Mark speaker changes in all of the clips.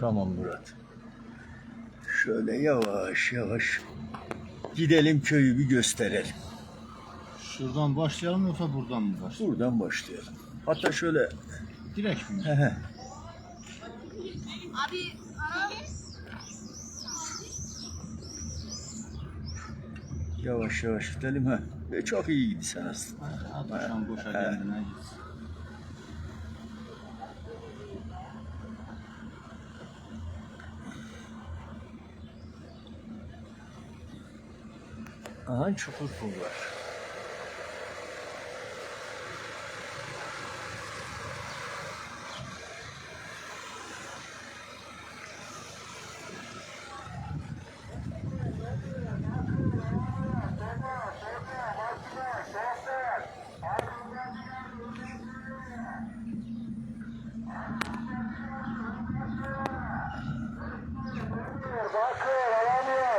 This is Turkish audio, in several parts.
Speaker 1: Tamam Murat. Şöyle yavaş yavaş gidelim köyü bir gösterelim.
Speaker 2: Şuradan başlayalım yoksa buradan mı başlayalım?
Speaker 1: Buradan başlayalım. Hatta şöyle
Speaker 2: Direkt mi?
Speaker 1: he he,
Speaker 3: Abi ara.
Speaker 1: yavaş yavaş gidelim ha. Ve çok iyi gidiyor sen aslında.
Speaker 2: Atışan boşa kendine gitsin.
Speaker 1: Aha çukur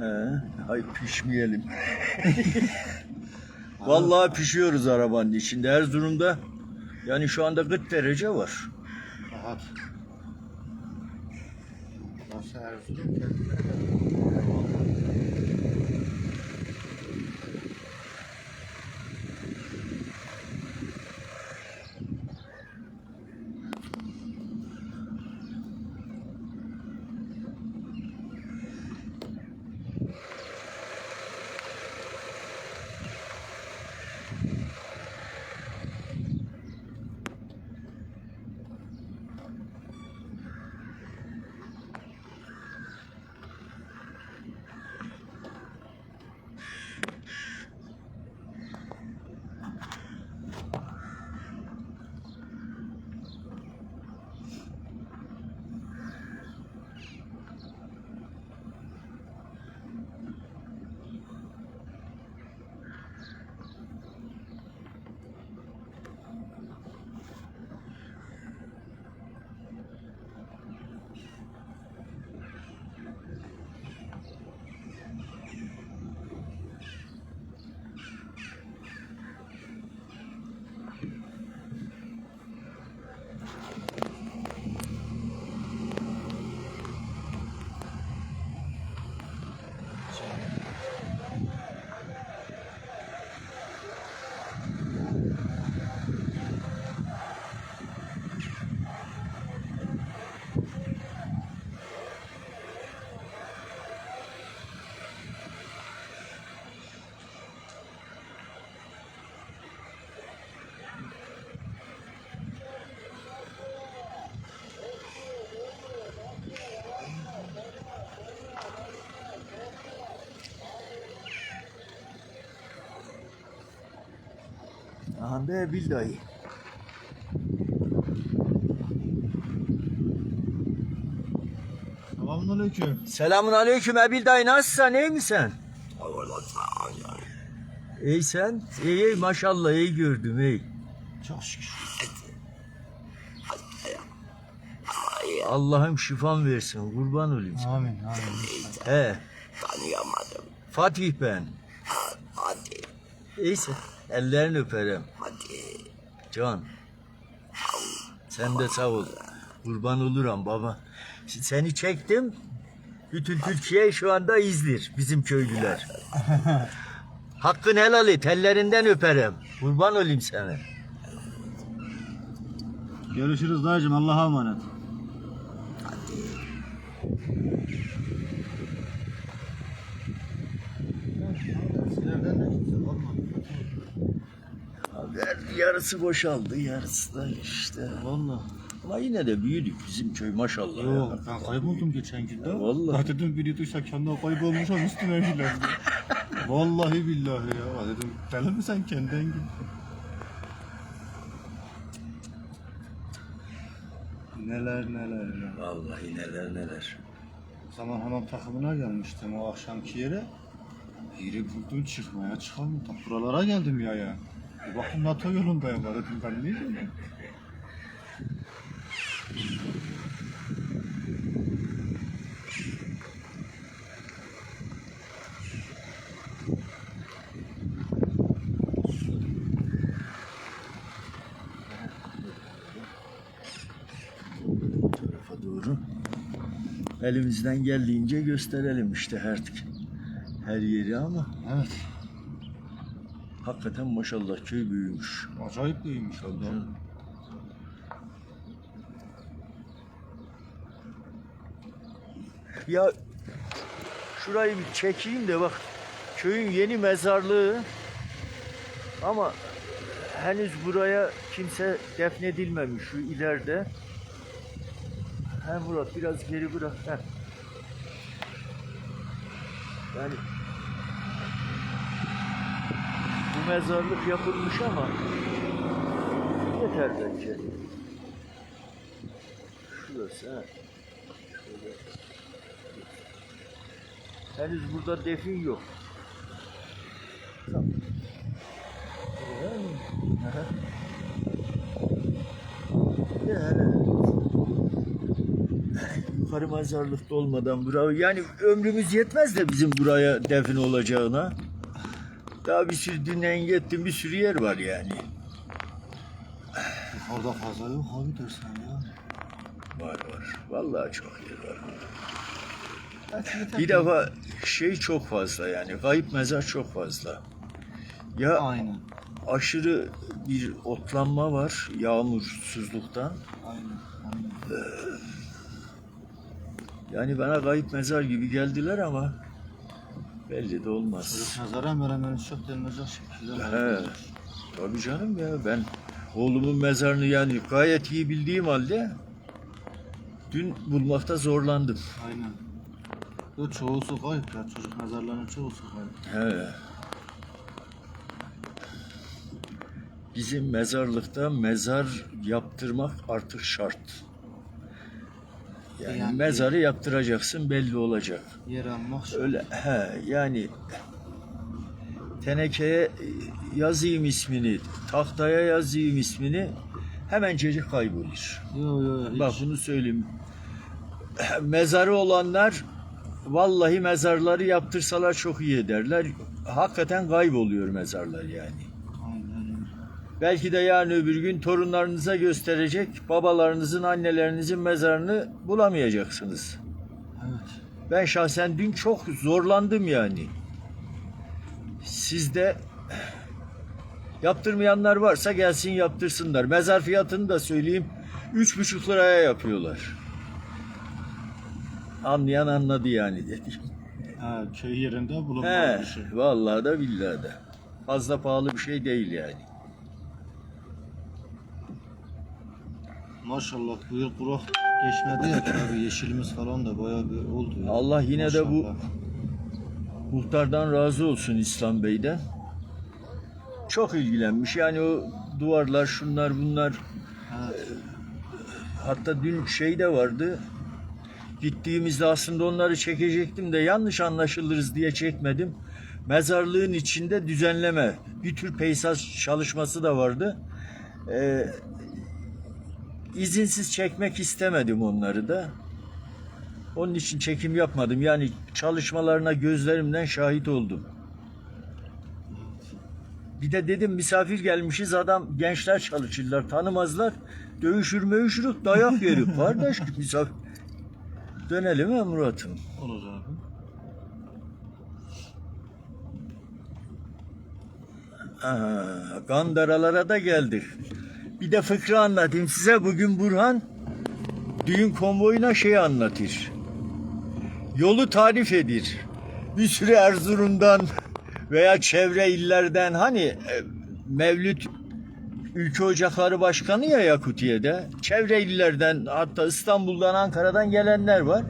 Speaker 1: He, hay pişmeyelim. Vallahi pişiyoruz arabanın içinde Erzurum'da. Yani şu anda 40 derece var.
Speaker 2: rahat. Burası Erzurum kendine.
Speaker 1: Be billahi.
Speaker 2: Selamünaleyküm.
Speaker 1: Selamun aleyküm Ebil dayı nasılsın iyi misin? İyi sen? İyi iyi maşallah iyi gördüm iyi.
Speaker 2: Çok şükür.
Speaker 1: Allah'ım şifan versin kurban olayım.
Speaker 2: Amin amin.
Speaker 1: He
Speaker 4: Tanıyamadım.
Speaker 1: Fatih ben.
Speaker 4: Hadi,
Speaker 1: İyisi ellerini öperim.
Speaker 4: hadi.
Speaker 1: Can. Sen de sağ ol. Kurban olurum baba. Seni çektim. Bütün Türkiye şu anda izler bizim köylüler. Hakkın helal et. Ellerinden öperim. Kurban olayım sana.
Speaker 2: Görüşürüz dayıcım Allah'a emanet. Nereden de kimse kalmadı.
Speaker 1: Haber yarısı boşaldı, yarısı da işte.
Speaker 2: Valla.
Speaker 1: Ama yine de büyüdük bizim köy maşallah. ya.
Speaker 2: Yok ben kayboldum geçen gün de.
Speaker 1: Vallahi.
Speaker 2: Ha dedim biri duysa kendine kaybolmuşum üstüne bilendi. Vallahi billahi ya. Dedim deli mi sen kendin gibi? Neler neler ya.
Speaker 1: Vallahi neler neler.
Speaker 2: O zaman hamam takımına gelmiştim o akşamki yere. Yeri buldum çıkmaya çıkamadım. Buralara geldim ya ya. Bakın NATO yolundayım. Dedim ben ne diyeyim?
Speaker 1: Tarafa doğru. Elimizden geldiğince gösterelim işte artık. Her yeri ama
Speaker 2: Evet.
Speaker 1: Hakikaten maşallah köy büyümüş.
Speaker 2: Acayip iyiymiş
Speaker 1: Tabii canım. Ya şurayı bir çekeyim de bak köyün yeni mezarlığı ama henüz buraya kimse defnedilmemiş şu ileride. He Murat biraz geri bırak. Heh. Yani bu mezarlık yapılmış ama yeter bence. Şurası ha. Henüz burada defin yok. Tamam. Yukarı mezarlıkta olmadan buraya yani ömrümüz yetmez de bizim buraya defin olacağına. Daha bir sürü dinleyen yettim bir sürü yer var yani.
Speaker 2: Orada fazla yok abi dersen ya.
Speaker 1: Var var. Vallahi çok yer var. Bir defa şey çok fazla yani kayıp mezar çok fazla. Ya
Speaker 2: Aynen.
Speaker 1: aşırı bir otlanma var yağmursuzluktan.
Speaker 2: Aynen. Aynen.
Speaker 1: Yani bana kayıp mezar gibi geldiler ama belli de olmaz.
Speaker 2: Hemen hemen çok denmeyecek şekilde.
Speaker 1: He. Tabii canım ya ben oğlumun mezarını yani gayet iyi bildiğim halde dün bulmakta zorlandım.
Speaker 2: Aynen. Yo, çoğusu kayıp ya. Çocuk mezarlarının çoğusu kayıp.
Speaker 1: He. Bizim mezarlıkta mezar yaptırmak artık şart. Yani,
Speaker 2: Yani-
Speaker 1: mezarı yaptıracaksın belli olacak.
Speaker 2: Yer almak.
Speaker 1: Öyle he yani tenekeye yazayım ismini, tahtaya yazayım ismini hemencecik kaybolur.
Speaker 2: Yo yo. Hiç.
Speaker 1: Bak bunu söyleyeyim. Mezarı olanlar vallahi mezarları yaptırsalar çok iyi ederler. Hakikaten kayboluyor mezarlar yani. Belki de yarın öbür gün torunlarınıza gösterecek babalarınızın, annelerinizin mezarını bulamayacaksınız.
Speaker 2: Evet.
Speaker 1: Ben şahsen dün çok zorlandım yani. Sizde yaptırmayanlar varsa gelsin yaptırsınlar. Mezar fiyatını da söyleyeyim. Üç buçuk liraya yapıyorlar. Anlayan anladı yani dedim.
Speaker 2: Ha, köy yerinde
Speaker 1: He,
Speaker 2: bulunmayan bir şey.
Speaker 1: vallahi da billahi de. Fazla pahalı bir şey değil yani.
Speaker 2: Maşallah bu yıl kurak geçmedi ya ki abi yeşilimiz falan da bayağı bir oldu. ya.
Speaker 1: Allah yine de bu-
Speaker 2: Maşallah.
Speaker 1: Muhtardan razı olsun İslam Bey'den. Çok ilgilenmiş. Yani o duvarlar, şunlar, bunlar
Speaker 2: Evet.
Speaker 1: Hatta dün şey de vardı. Gittiğimizde aslında onları çekecektim de yanlış anlaşılırız diye çekmedim. Mezarlığın içinde düzenleme, bir tür peyzaj çalışması da vardı. Ee, izinsiz çekmek istemedim onları da. Onun için çekim yapmadım. Yani çalışmalarına gözlerimden şahit oldum. Bir de dedim misafir gelmişiz adam gençler çalışırlar tanımazlar. Dövüşür mövüşürük dayak yerik kardeş misafir. Dönelim ha Murat'ım.
Speaker 2: Olur abi.
Speaker 1: Aa, Gandaralara da geldik. Bir de fıkra anlatayım size. Bugün Burhan düğün konvoyuna şey anlatır. Yolu tarif edir. Bir sürü Erzurum'dan veya çevre illerden hani e, Mevlüt Ülke Ocakları Başkanı ya Yakutiye'de. Çevre illerden hatta İstanbul'dan Ankara'dan gelenler var.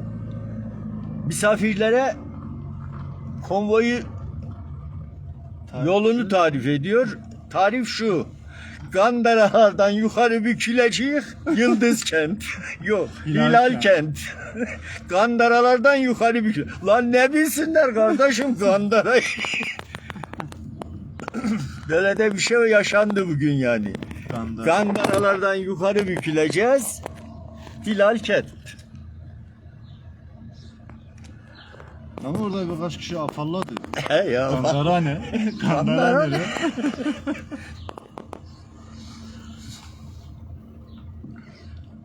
Speaker 1: Misafirlere konvoyu yolunu tarif ediyor. Tarif şu. Gandaralardan yukarı bükülecek Yıldız kent. Yok
Speaker 2: Hilal
Speaker 1: Hilal, kent. Gandaralardan yukarı bükül. Lan ne bilsinler kardeşim Gandara'yı. Böyle de bir şey yaşandı bugün yani.
Speaker 2: Gandara.
Speaker 1: Gandaralardan yukarı büküleceğiz. Hilal kent.
Speaker 2: Ama orada birkaç kişi afalladı.
Speaker 1: He ya.
Speaker 2: Gandara ne?
Speaker 1: Gandara
Speaker 2: ne?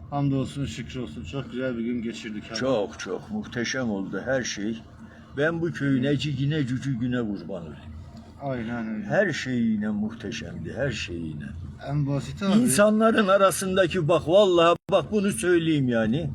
Speaker 2: Hamdolsun şükür olsun. Çok güzel bir gün geçirdik. abi.
Speaker 1: Çok çok muhteşem oldu her şey. Ben bu köyün ecigine cücügüne kurban olayım.
Speaker 2: Aynen öyle.
Speaker 1: Her şeyine muhteşemdi, her şeyine.
Speaker 2: En basit abi.
Speaker 1: İnsanların arasındaki bak vallahi bak bunu söyleyeyim yani.